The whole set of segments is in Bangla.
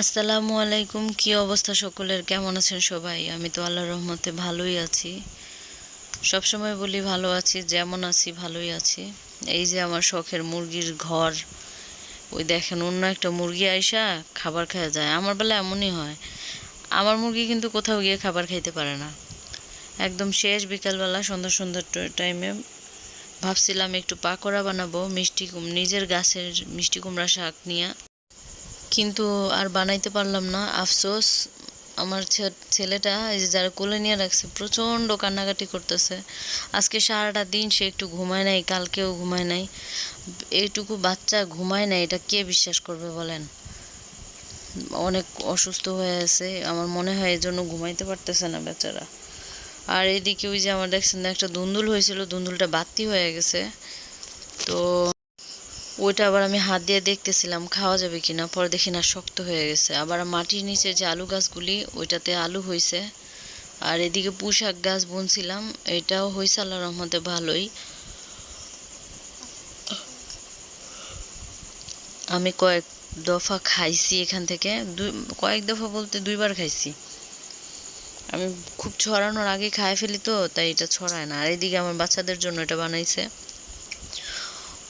আসসালামু আলাইকুম, কি অবস্থা সকলের? কেমন আছেন সবাই? আমি তো আল্লাহর রহমতে ভালোই আছি। সব সময় বলি ভালো আছি, যেমন আছি ভালোই আছি। এই যে আমার শখের মুরগির ঘর, ওই দেখেন অন্য একটা মুরগি আইসা খাবার খাওয়া যায়। আমার বেলা এমনই হয়। আমার মুরগি কিন্তু কোথাও গিয়ে খাবার খাইতে পারে না। একদম শেষ বিকালবেলা সুন্দর সুন্দর টাইমে ভাবছিলাম একটু পাকোড়া বানাবো, মিষ্টি নিজের গাছের মিষ্টি কুমড়া শাক নিয়ে। কিন্তু আর বানাইতে পারলাম না। আফসোস, আমার ছেলেটা এই যে যারা কোলে নিয়ে রাখছে, প্রচণ্ড কান্নাকাটি করতেছে। আজকে সারাটা দিন সে একটু ঘুমায় নাই, কালকেও ঘুমায় নাই। এইটুকু বাচ্চা ঘুমায় নাই, এটা কে বিশ্বাস করবে বলেন? অনেক অসুস্থ হয়ে আছে, আমার মনে হয় এই জন্য ঘুমাইতে পারতেছে না বেচারা। আর এদিকে ওই যে আমার দেখছেন একটা দুন্দুল হয়েছিল, দুন্দুলটা বাতি হয়ে গেছে। তো ওইটা আবার আমি হাত দিয়ে দেখতেছিলাম, খাওয়া যাবে কিনা, পরে দেখি না, শক্ত হয়ে গেছে। আবার মাটির নিচে যে আলু গাছগুলি, ওইটাতে আলু হয়েছে আর এদিকে পুঁশাক গাছ বুনছিলাম, এটাও হয়েছে আল্লাহ রহমতে ভালোই। আমি কয়েক দফা খাইছি এখান থেকে, দুই, কয়েক দফা বলতে দুইবার খাইছি। আমি খুব ছড়ানোর আগে খাই ফেলি তো, তাই এটা ছড়ায় না। আর এদিকে আমার বাচ্চাদের জন্য এটা বানাইছে।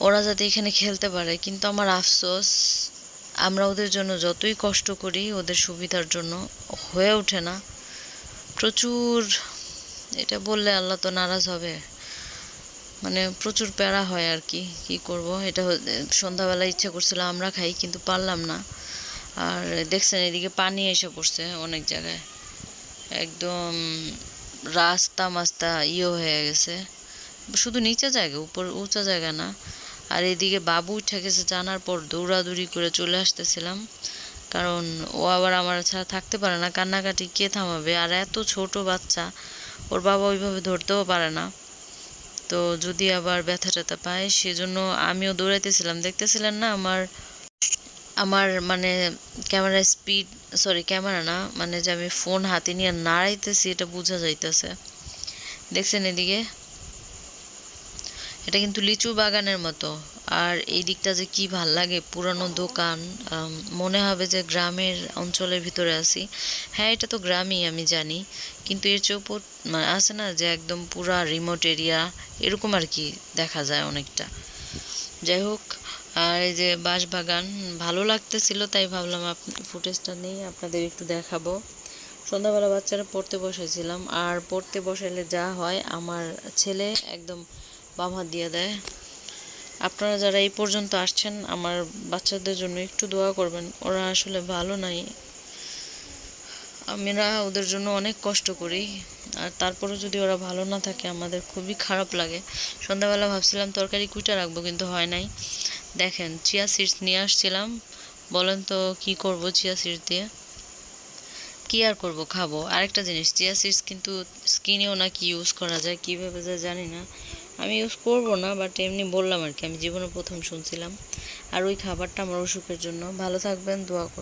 ওরা যাতে এখানে খেলতে পারে। কিন্তু আমার আফসোস, আমরা ওদের জন্য যতই কষ্ট করি, ওদের সুবিধার জন্য হয়ে ওঠে না। প্রচুর, এটা বললে আল্লাহ তো নারাজ হবে। মানে প্রচুর প্যারা হয় আর কি কি করব? এটা সন্ধ্যাবেলা ইচ্ছা করছিল আমরা খাই, কিন্তু পারলাম না। আর দেখছেন, এদিকে পানি এসে পড়ছে অনেক জায়গায়। একদম রাস্তা মাস্তা ইয়ে হয়ে গেছে। শুধু নিচে জায়গা, উপর উঁচা জায়গা না। আর এদিকে বাবু উঠে গেছে জানার পর দৌড়াদৌড়ি করে চলে আসতেছিলাম। কারণ ও আবার আমার ছাড়া থাকতে পারে না, কান্নাকাটি কে থামাবে? আর এত ছোট বাচ্চা, ওর বাবা ওইভাবে ধরতেও পারে না। তো যদি আবার ব্যথা ট্যাথা পায়, সেজন্য আমিও দৌড়াইতেছিলাম। দেখতেছিলেন না আমার আমার মানে ক্যামেরা স্পিড সরি ক্যামেরা না মানে যে আমি ফোন হাতে নিয়ে নাড়াইতেছি, এটা বোঝা যাইতেছে। দেখছেন এদিকে? এটা কিন্তু লিচু বাগানের মতো। আর এই দিকটা যে কি ভালো লাগে, পুরানো দোকান মনে হবে যে গ্রামের অঞ্চলের ভিতরে আছি। হ্যাঁ এটা তো গ্রামই আমি জানি, কিন্তু এর চেয়েও মানে আছে না যে একদম পুরা রিমোট এরিয়া এরকম আর কি দেখা যায় অনেকটা। যাই হোক, আর এই যে বাঁশবাগান ভালো লাগতেছিল, তাই ভাবলাম ফুটেজটা নেই আপনাদের একটু দেখাবো। সন্ধ্যাবেলা বাচ্চারা পড়তে বসেছিলাম, আর পড়তে বসাইলে যা হয়, আমার ছেলে একদম বাম হাত দিয়ে দেয়। আপনারা যারা এই পর্যন্ত আসছেন, আমার বাচ্চাদের জন্য একটু দোয়া করবেন। ওরা আসলে ভালো নাই। আমরা ওদের জন্য অনেক কষ্ট করি। আর তারপরেও যদি ওরা ভালো না থাকে, আমাদের খুবই খারাপ লাগে। সন্ধ্যাবেলা ভাবছিলাম তরকারি কুইটা রাখব, কিন্তু হয় নাই। দেখেন, চিয়া সিডস নিয়ে আসছিলাম। বলেন তো কি করব চিয়া সিডস দিয়ে? কি আর করব, খাব। আরেকটা জিনিস, চিয়া সিডস কিন্তু স্কিনেও নাকি ইউজ করা যায়, কীভাবে যায় জানি না। আমি ইউজ করব না বাট এমনি বললাম আর কি, আমি জীবনে প্রথম শুনছিলাম। আর ওই খাবারটা আমার অসুখের জন্য। ভালো থাকবেন, দোয়া করবেন।